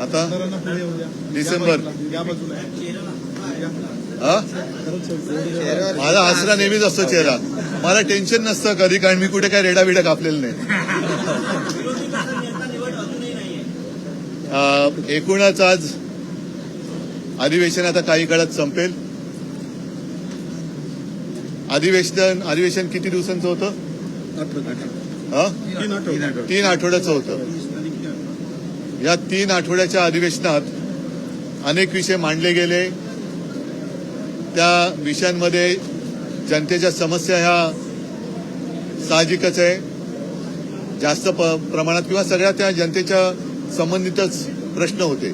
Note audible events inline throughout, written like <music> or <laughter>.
आता. डिसेंबर. हा? माझा आसरा नेहमीच असतो चेहरा. मला टेन्शन नसतं कधी कारण मी कुठे काय रेडा बिडा कापलेलं नाही. एकूणच आज अधिवेशन आता काही काळात संपेल. अधिवेशन अधिवेशन किती दिवसांचं होतं. तीन आठवड्याचं होतं. या तीन आठवड्याच्या अधिवेशनात अनेक विषय मांडले गेले. त्या विषयांमध्ये जनतेच्या समस्या ह्या साहजिकच आहे. जास्त प प्रमाणात किंवा सगळ्या त्या जनतेच्या संबंधितच प्रश्न होते.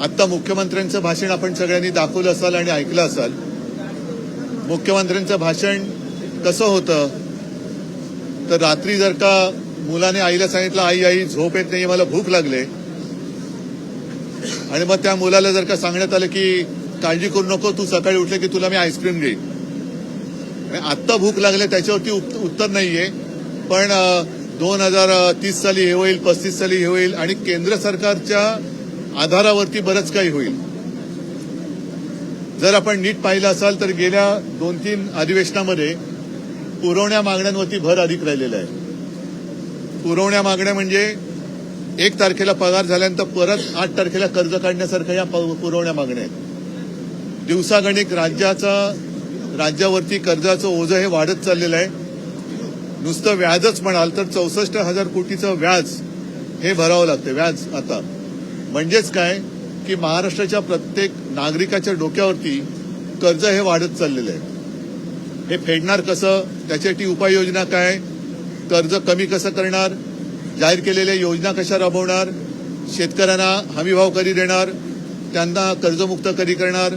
आत्ता मुख्यमंत्र्यांचं भाषण आपण सगळ्यांनी दाखवलं असाल आणि ऐकलं असाल. मुख्यमंत्र्यांचं भाषण कसं होतं? तर रात्री जर का मुलाने आईला सांगितलं आई आई झोप येत नाही मला भूक लागले. आणि मग त्या मुलाला जर का सांगण्यात आलं की काळजी करू नको तू सकाळी उठले की तुला मी आईस्क्रीम देईन. आणि आत्ता भूक लागले त्याच्यावरती उत्तर नाहीये. पण दोन हजार तीस साली हे होईल पस्तीस साली हे होईल आणि केंद्र सरकारच्या आधारावरती बरंच काही होईल. जर आपण नीट पाहिलं असाल तर गेल्या दोन तीन अधिवेशनामध्ये पुरवण्या मागण्यांवरती भर अधिक राहिलेला आहे. पुरवण्या मागण्या म्हणजे एक तारखेला पगार झाल्यानंतर परत आठ तारखेला कर्ज काढण्यासारख्या या प- पुरवण्या मागण्या आहेत. दिवसागणिक राज्याचा राज्यावरती कर्जाचं ओझं हे वाढत चाललेलं आहे. नुसतं व्याजच म्हणाल तर चौसष्ट हजार कोटीचं व्याज हे भरावं लागतं व्याज आता. म्हणजेच काय? की महाराष्ट्राच्या प्रत्येक नागरिकाच्या डोक्यावरती कर्ज हे वाढत चाललेलं आहे. हे फेडणार कसं? त्याच्यासाठी उपाययोजना काय? कर्ज कमी कसं करणार? जाहीर केलेल्या योजना कशा राबवणार? शेतकऱ्यांना हमीभाव कधी देणार? त्यांना कर्जमुक्त कधी करणार?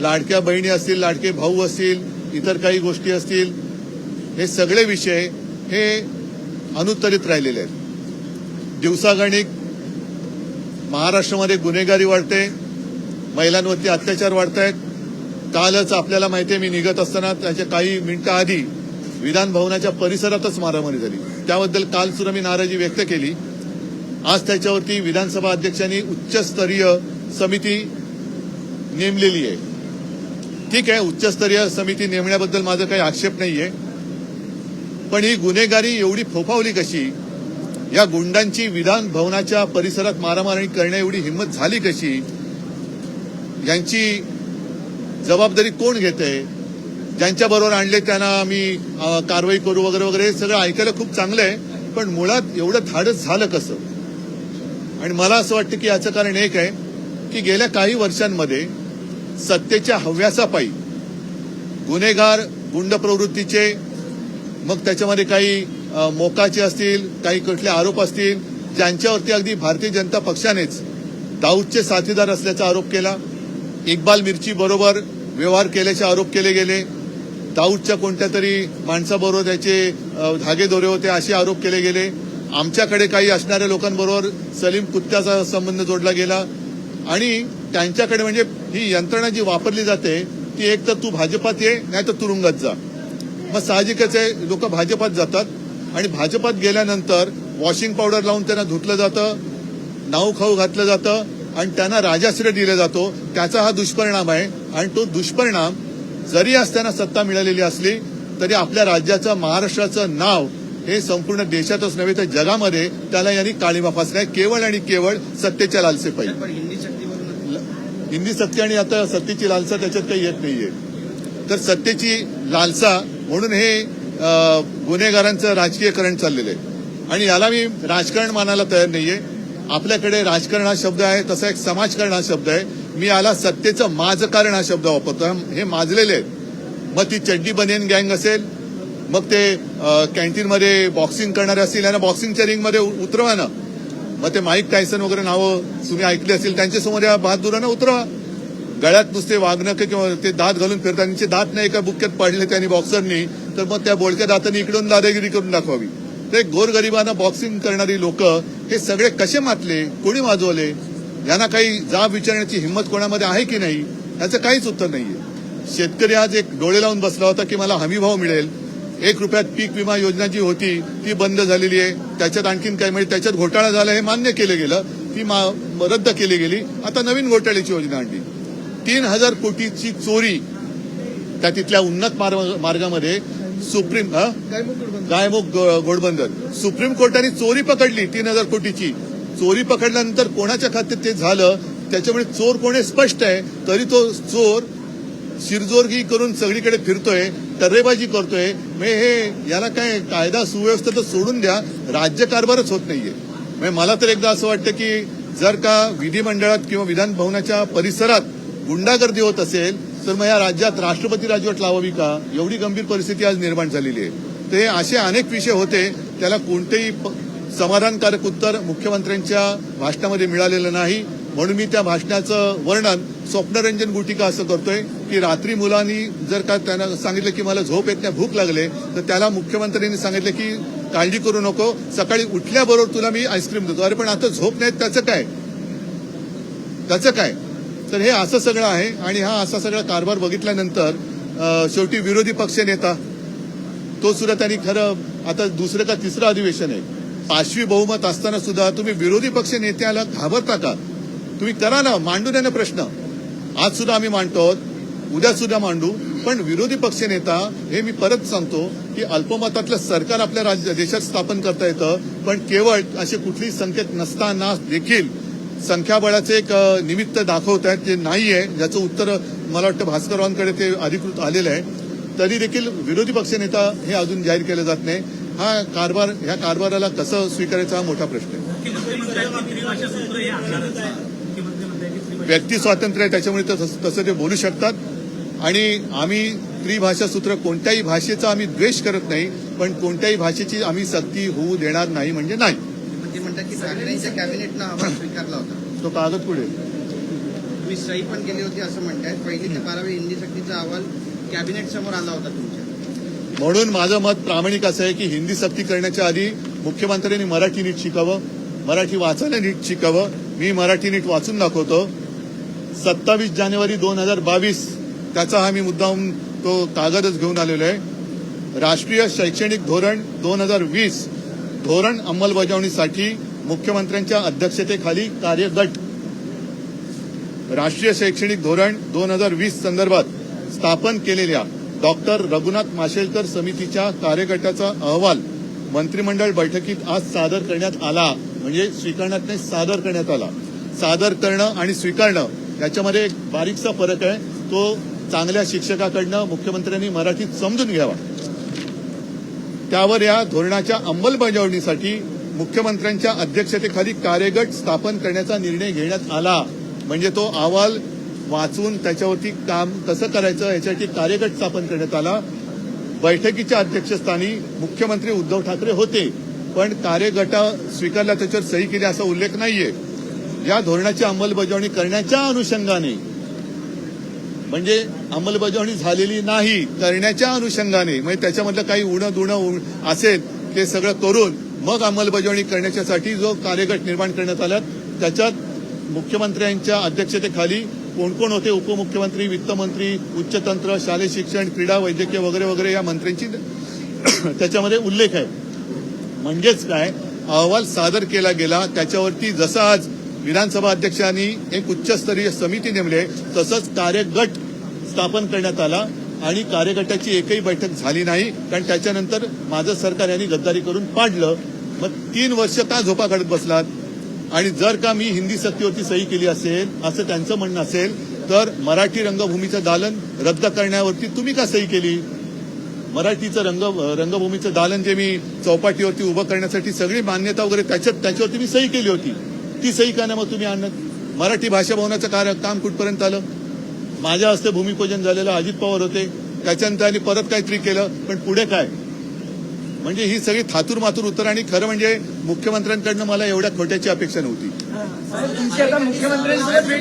लाडक्या बहिणी असतील लाडके भाऊ असतील इतर काही गोष्टी असतील हे सगळे विषय हे अनुत्तरित राहिलेले आहेत. दिवसागणिक महाराष्ट्रामध्ये गुन्हेगारी वाढते महिलांवरती अत्याचार वाढत आहेत कालच आपल्याला माहिती आहे मी निघत असताना त्याच्या काही मिनिटं आधी विधान भवनाच्या परिसरातच मारामारी झाली. त्याबद्दल काल सुद्धा मी नाराजी व्यक्त केली. आज त्याच्यावरती विधानसभा अध्यक्षांनी उच्चस्तरीय समिती नेमलेली आहे. ठीक आहे उच्चस्तरीय समिती नेमण्याबद्दल माझा काही आक्षेप नाहीये. पण ही गुन्हेगारी एवढी फोफावली कशी? या गुंडांची विधान भवनाच्या परिसरात मारामारी करण्या एवढी हिंमत झाली कशी? यांची जबाबदारी कोण घेते ज्यांच्या बरोबर आणले त्यांना आम्ही कारवाई करू वगैरे वगैरे हे सगळं ऐकायला खूप चांगलं आहे. पण मुळात एवढं धाडस झालं कसं? आणि मला असं वाटतं की याचं कारण एक आहे की गेल्या काही वर्षांमध्ये सत्तेच्या हव्यासापायी गुन्हेगार गुंड प्रवृत्तीचे मग त्याच्यामध्ये काही मोकाचे असतील काही कुठले आरोप असतील ज्यांच्यावरती अगदी भारतीय जनता पक्षानेच दाऊदचे साथीदार असल्याचा आरोप केला इक्बाल मिर्ची बरोबर व्यवहार केल्याचे आरोप केले गेले दाऊदच्या कोणत्या तरी माणसाबरोबर त्याचे धागे धागेदोरे होते असे आरोप केले गेले. आमच्याकडे काही असणाऱ्या लोकांबरोबर सलीम कुत्त्याचा संबंध जोडला गेला. आणि त्यांच्याकडे म्हणजे ही यंत्रणा जी वापरली जाते ती एक तर तू भाजपात ये नाही तर तुरुंगात जा. मग साहजिकच आहे लोक भाजपात जातात. आणि भाजपात गेल्यानंतर वॉशिंग पावडर लावून त्यांना धुतलं जातं नाऊ खाऊ घातलं जातं आणि त्यांना राजाश्रय दिला जातो. त्याचा हा दुष्परिणाम आहे. आणि तो दुष्परिणाम जरी आज त्यांना सत्ता मिळालेली असली तरी आपल्या राज्याचं महाराष्ट्राचं नाव हे संपूर्ण देशातच नव्हे तर जगामध्ये त्याला यांनी काळीमा फासलाय. केवळ आणि केवळ सत्तेच्या लालसेपायी पण हिंदी सत्य आणि आता सत्तेची लालसा त्याच्यात काही येत नाहीये. तर सत्तेची लालसा म्हणून हे गुन्हेगारांचं राजकीयकरण चाललेलं आहे. आणि याला मी राजकारण मानायला तयार नाहीये. आपल्याकडे राजकारण हा शब्द आहे तसा एक समाजकारण हा शब्द आहे. मी याला सत्तेचं माझकारण हा शब्द वापरतो. हे माजलेले आहेत. मग ती चड्डी बनियन गँग असेल मग ते कॅन्टीनमध्ये बॉक्सिंग करणारे असतील यांना बॉक्सिंगच्या रिंगमध्ये उतरवा ना. मग ते माईक टायसन वगैरे नावं तुम्ही ऐकली असतील त्यांच्यासमोर या बहादुरांना उतरवा. गळ्यात नुसते वागणं किंवा ते दात घालून फिरतात. त्यांचे दात नाही एका बुक्क्यात पडले त्यांनी बॉक्सरनी. तर मग त्या बोडक्या दातांनी इकडून दादागिरी करून दाखवावी. ते गोरगरिबांना बॉक्सिंग करणारी लोक हे सगळे कसे मातले? कोणी वाजवले यांना काही जाब विचारण्याची हिंमत कोणामध्ये आहे की नाही याचं काहीच उत्तर नाहीये. शेतकरी आज एक डोळे लावून बसला होता की मला हमी भाव मिळेल. एक रुपयात पीक विमा योजना जी होती ती बंद झालेली आहे. त्याच्यात आणखीन काय म्हणजे त्याच्यात घोटाळा झाला हे मान्य केलं गेलं. ती रद्द केली गेली. आता नवीन घोटाळ्याची योजना आणली. तीन हजार कोटीची चोरी त्या तिथल्या उन्नत मार्ग- मार्गामध्ये सुप्रीम गायमुख गो- घोडबंदर सुप्रीम कोर्टाने चोरी पकडली तीन हजार कोटीची. चोरी पकडल्यानंतर कोणाच्या खात्यात ते झालं त्याच्यामुळे चोर कोणी स्पष्ट आहे तरी तो चोर शिरजोरगी करून सगळीकडे फिरतोय टर्रेबाजी करतोय. म्हणजे हे याला काय कायदा सुव्यवस्था तर सोडून द्या राज्यकारभारच होत नाहीये. म्हणजे मला तर एकदा असं वाटतं की जर का विधिमंडळात किंवा विधान भवनाच्या परिसरात गुंडागर्दी होत असेल तर मग या राज्यात राष्ट्रपती राजवट लावावी का? एवढी गंभीर परिस्थिती आज निर्माण झालेली आहे. तर हे असे अनेक विषय होते त्याला कोणतेही प- समाधानकारक उत्तर मुख्यमंत्र्यांच्या भाषणामध्ये मिळालेलं नाही. म्हणून मी त्या भाषणाचं वर्णन स्वप्नरंजन गुटिका असं करतोय की रात्री मुलांनी जर का त्यांना सांगितलं की मला झोप येत नाही भूक लागले तर त्याला मुख्यमंत्र्यांनी सांगितलं की काळजी करू नको सकाळी उठल्याबरोबर तुला मी आईस्क्रीम देतो. अरे पण आता झोप नाही त्याचं काय? त्याचं काय? तर हे असं सगळं आहे आणि हा असा सगळा कारभार बघितल्यानंतर शेवटी विरोधी पक्ष नेता तो सुद्धा त्यांनी खरं आता दुसरं का तिसरं अधिवेशन आहे. पाचवी बहुमत असताना सुद्धा तुम्ही विरोधी पक्ष नेत्याला घाबरता का? तुम्ही करा ना मांडू द्या ना प्रश्न. आज सुद्धा आम्ही मांडतो उद्या सुद्धा मांडू पण विरोधी पक्ष नेता हे मी परत सांगतो की अल्पमतातलं सरकार आपल्या राज्य देशात स्थापन करता येतं पण केवळ असे कुठलेही संकेत नसताना देखील संख्याबळाचे एक निमित्त दाखवत आहेत जे आहे ज्याचं उत्तर मला वाटतं भास्कररावांकडे ते अधिकृत आलेलं आहे. तरी देखील विरोधी पक्षनेता हे अजून जाहीर केलं जात नाही. हा कारभार ह्या कारभाराला कसं स्वीकारायचा हा मोठा प्रश्न आहे. व्यक्ती स्वातंत्र्य आहे त्याच्यामुळे तसं तसं ते बोलू शकतात. आणि आम्ही त्रिभाषा सूत्र कोणत्याही भाषेचा आम्ही द्वेष करत नाही पण कोणत्याही भाषेची आम्ही सक्ती होऊ देणार नाही म्हणजे नाही. म्हणजे म्हणतात की ठाकरेंच्या कॅबिनेटनं स्वीकारला होता. तो कागद पुढे. तुम्ही सही पण केली होती असं म्हणताय पहिली ते बारावी हिंदी सक्तीचा अहवाल कॅबिनेट समोर आला होता तुमच्या. म्हणून माझं मत प्रामाणिक असं आहे की हिंदी सक्ती करण्याच्या आधी मुख्यमंत्र्यांनी मराठी नीट शिकावं मराठी वाचायला नीट शिकावं. मी मराठी नीट वाचून दाखवतो. सत्तावीस जानेवारी दोन हजार बावीस त्याचा हा मी मुद्दाम तो कागदच घेऊन आलेलो आहे. राष्ट्रीय शैक्षणिक धोरण दोन हजार वीस धोरण अंमलबजावणीसाठी मुख्यमंत्र्यांच्या अध्यक्षतेखाली कार्यगट. राष्ट्रीय शैक्षणिक धोरण दोन हजार वीस संदर्भात स्थापन केलेल्या डॉक्टर रघुनाथ माशेलकर समितीच्या कार्यगटाचा अहवाल मंत्रिमंडळ बैठकीत आज सादर करण्यात आला. म्हणजे स्वीकारण्यात नाही सादर करण्यात आला. सादर करणं आणि स्वीकारणं याच्यामध्ये एक बारीकसा फरक आहे. तो चांगल्या शिक्षकाकडनं मुख्यमंत्र्यांनी मराठीत समजून घ्यावा. त्यावर या धोरणाच्या अंमलबजावणीसाठी मुख्यमंत्र्यांच्या अध्यक्षतेखाली कार्यगट स्थापन करण्याचा निर्णय घेण्यात आला. म्हणजे तो अहवाल वाचून त्याच्यावरती काम कसं करायचं याच्यासाठी कार्यगट स्थापन करण्यात आला. बैठकीच्या अध्यक्षस्थानी मुख्यमंत्री उद्धव ठाकरे होते पण कार्यगटा स्वीकारला त्याच्यावर सही केली असा उल्लेख नाहीये. या धोरणाची अंमलबजावणी करण्याच्या अनुषंगाने म्हणजे अंमलबजावणी झालेली नाही करण्याच्या अनुषंगाने म्हणजे त्याच्यामधलं काही उणं दुणं असेल ते सगळं करून मग अंमलबजावणी करण्याच्यासाठी जो कार्यगट निर्माण करण्यात आला त्याच्यात मुख्यमंत्र्यांच्या अध्यक्षतेखाली कोण कोण होते? उपमुख्यमंत्री वित्तमंत्री उच्चतंत्र शालेय शिक्षण क्रीडा वैद्यकीय वगैरे वगैरे या मंत्र्यांची <coughs> त्याच्यामध्ये उल्लेख आहे. म्हणजेच काय? अहवाल सादर केला गेला. त्याच्यावरती जसं आज विधानसभा अध्यक्षांनी एक उच्चस्तरीय समिती नेमली तसंच कार्यगट स्थापन करण्यात आला आणि कार्यगटाची एकही बैठक झाली नाही. कारण त्याच्यानंतर माझं सरकार यांनी गद्दारी करून पाडलं. मग तीन वर्ष का झोपा काढत बसलात? आणि जर का मी हिंदी सक्तीवरती सही केली असेल असं त्यांचं म्हणणं असेल तर मराठी रंगभूमीचं दालन रद्द करण्यावरती तुम्ही का सही केली? मराठीचं रंग रंगभूमीचं दालन जे मी चौपाटीवरती उभं करण्यासाठी सगळी मान्यता वगैरे त्याच्यात त्याच्यावरती मी सही केली होती. ती सही का नाही मग तुम्ही आणत? मराठी भाषा भवनाचं कार्य काम कुठपर्यंत आलं? माझ्या हस्ते भूमिपूजन झालेलं अजित पवार होते. त्याच्यानंतर आणि परत काहीतरी केलं पण पुढे काय? म्हणजे ही सगळी थातूर मातूर उत्तर आणि खरं म्हणजे मुख्यमंत्र्यांकडनं मला एवढ्या खोट्याची अपेक्षा नव्हती.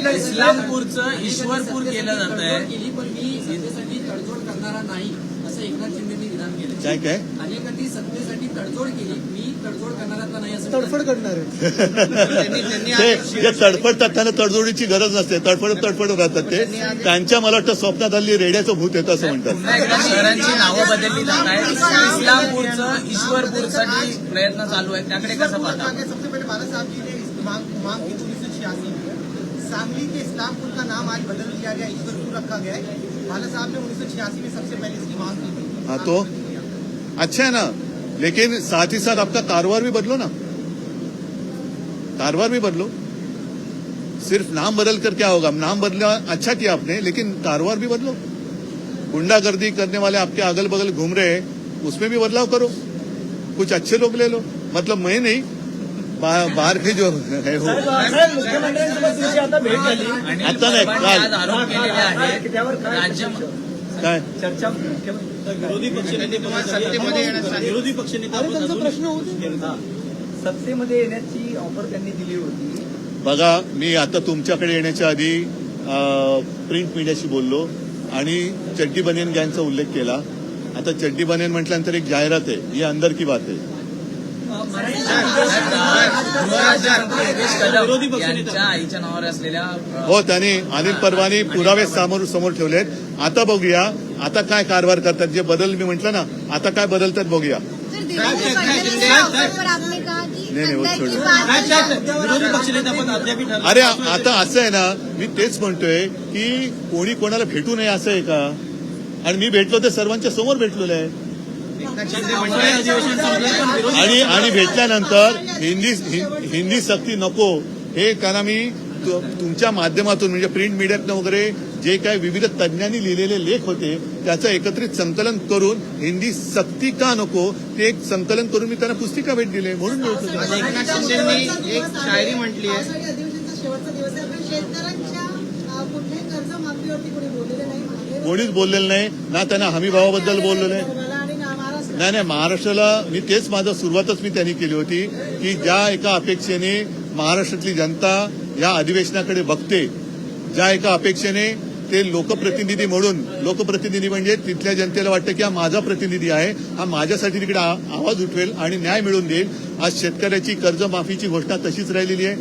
इस्लामपूरचं ईश्वरपूर केलं जात तडजोड आहे केली पण मी सत्तेसाठी तडजोड करणारा नाही असं एकनाथ शिंदेनी विधान केलं काय काय? अनेकांनी सत्तेसाठी तडजोड केली मी तडफड करणार आहे त्यांनी त्यांनी ते तडफडतात त्यांना तडजोडीची गरज नसते. तडफडत तडफडत राहतात ते. त्यांच्या मला वाटतं स्वप्नात हल्ली रेड्याचं भूत येतं असं म्हणतात. शहरांची नावं बदलली जात आहेत. इस्लामपूरचं ईश्वरपूरसाठी प्रयत्न चालू आहेत त्याकडे कसं पाहता? सबसे पहले बाला साहब जी ने इस मांग मांग की उन्नीस सौ छियासी में सांगली के इस्लामपुर का नाम आज बदल दिया गया ईश्वरपुर रखा गया है। बाला साहब ने उन्नीस सौ छियासी में सबसे पहले इसकी मांग की थी। हाँ तो? अच्छा है ना? लेकिन साथ ही साथ आपका कारोबार भी बदलो ना। कारोबार भी बदलो। सिर्फ़ नाम बदल कर क्या होगा? नाम बदला अच्छा किया आपने लेकिन कारोबार भी बदलो। गुंडागर्दी करने वाले आपके अगल बगल घूम रहे हैं उसमें भी बदलाव करो। कुछ अच्छे लोग ले लो। मतलब मैं नहीं बाहर के जो है हो आता नाही, काल. त्यावर काय चर्चा विरोधी पक्षनेते सत्तेमध्ये. विरोधी पक्षनेता प्रश्न होता. सत्तेमध्ये येण्याची ऑफर त्यांनी दिली होती. बघा मी आता तुमच्याकडे येण्याच्या आधी प्रिंट मीडियाशी बोललो आणि चड्डी बनियन गँगचा उल्लेख केला. आता चड्डी बनियन म्हटल्यानंतर एक जाहिरात आहे. ही अंदर की बात आहे. हो त्यांनी अनिल परवानी पुरावे समोर समोर ठेवलेत. आता बघूया आता काय कारभार करतात? जे बदल मी म्हटलं ना आता काय बदलतात बघूया. अरे आता असं आहे ना मी तेच म्हणतोय की कोणी कोणाला भेटू नये असं आहे का? आणि मी भेटलो ते सर्वांच्या समोर भेटलेलो आहे. आणि आणि भेटल्यानंतर हिंदी हिं- हिंदी सक्ती नको. हे त्यांना मी तुमच्या माध्यमातून म्हणजे प्रिंट मीडियातनं वगैरे जे काही विविध तज्ज्ञांनी लिहिलेले लेख होते त्याचं एकत्रित संकलन करून हिंदी सक्ती का नको ते एक संकलन करून मी त्यांना पुस्तिका भेट दिली. म्हणून एकनाथ शिंदेनी एक शायरी म्हटली आहे. पावसाळी अधिवेशनचा शेवटचा दिवस आहे. पण शेतकऱ्यांच्या अं, कुठल्याही कर्जमाफीवरती कोणी बोललेलं नाही. मागे कोणीच बोललेलं नाही. ना त्यांना हमी भावाबद्दल बोललेलं आहे नाही नाही महाराष्ट्राला मी तेच माझं सुरुवातच मी त्यांनी केली होती की ज्या एका अपेक्षेने महाराष्ट्रातली जनता या अधिवेशनाकडे बघते ज्या एका अपेक्षेने ते लोकप्रतिनिधी म्हणून लोकप्रतिनिधी म्हणजे तिथल्या जनतेला वाटतं की हा माझा प्रतिनिधी आहे हा माझ्यासाठी तिकडे आ- आवाज उठवेल आणि न्याय मिळवून देईल. आज शेतकऱ्याची कर्जमाफीची घोषणा तशीच राहिलेली आहे.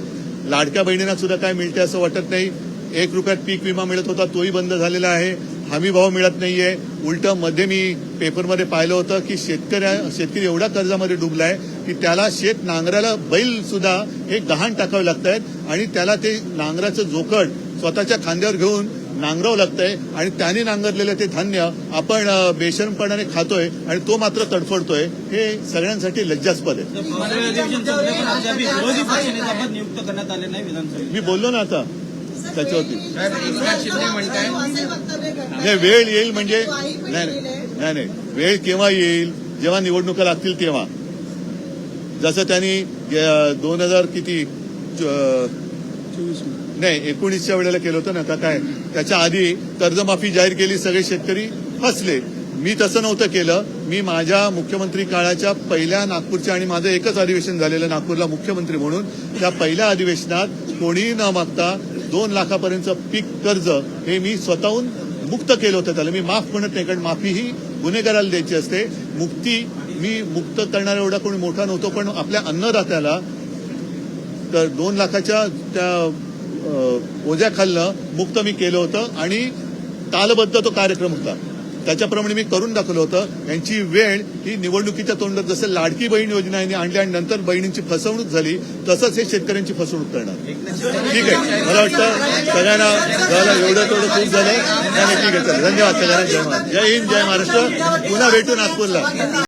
लाडक्या बहिणींना सुद्धा काय मिळते असं वाटत नाही. एक रुपयात पीक विमा मिळत होता तोही बंद झालेला आहे. हमी भाव मिळत नाहीये. उलटमध्ये मी पेपरमध्ये पाहिलं होतं की शेतकऱ्या शेतकरी एवढा कर्जामध्ये डुबलाय की त्याला शेत नांगराला बैल सुद्धा हे गहाण टाकावे लागत आहेत आणि त्याला ते नांगराचं जोखड स्वतःच्या खांद्यावर घेऊन नांगरावं लागतंय आणि त्याने नांगरलेलं ते धान्य आपण बेशरमपणाने खातोय आणि तो मात्र तडफडतोय हे सगळ्यांसाठी लज्जास्पद आहे. मी बोललो ना आता त्याच्यावरती. नाही वेळ येईल म्हणजे नाही नाही नाही वेळ केव्हा येईल जेव्हा निवडणुका लागतील तेव्हा. जसं त्यांनी दोन हजार किती चोवीस नाही एकोणीसच्या वेळेला केलं होतं ना का काय? त्याच्या आधी कर्जमाफी जाहीर केली सगळे शेतकरी हसले मी तसं नव्हतं केलं. मी माझ्या मुख्यमंत्री काळाच्या पहिल्या नागपूरच्या आणि माझं एकच अधिवेशन झालेलं नागपूरला मुख्यमंत्री म्हणून त्या पहिल्या अधिवेशनात कोणीही न मागता दोन लाखापर्यंत पीक कर्ज हे मी स्वतःहून मुक्त केलं होतं त्याला. मी माफ म्हणत नाही कारण माफी ही गुन्हेगाराला द्यायची असते. मुक्ती मी मुक्त करणारा एवढा कोणी मोठा नव्हतो पण आपल्या अन्नदात्याला तर दोन लाखाच्या त्या ओझ्याखालनं मुक्त मी केलं होतं आणि तालबद्ध तो कार्यक्रम होता. त्याच्याप्रमाणे मी करून दाखवलं होतं. यांची वेळ ही निवडणुकीच्या तोंडात जसं लाडकी बहीण योजना यांनी आणली आणि नंतर बहिणींची फसवणूक झाली तसंच हे शेतकऱ्यांची फसवणूक करणार. ठीक आहे. मला वाटतं सगळ्यांना झालं एवढं तेवढं खूप झालं ठीक आहे. धन्यवाद सगळ्यांना. जय महाराष्ट्र जय हिंद जय महाराष्ट्र. पुन्हा भेटू नागपूरला.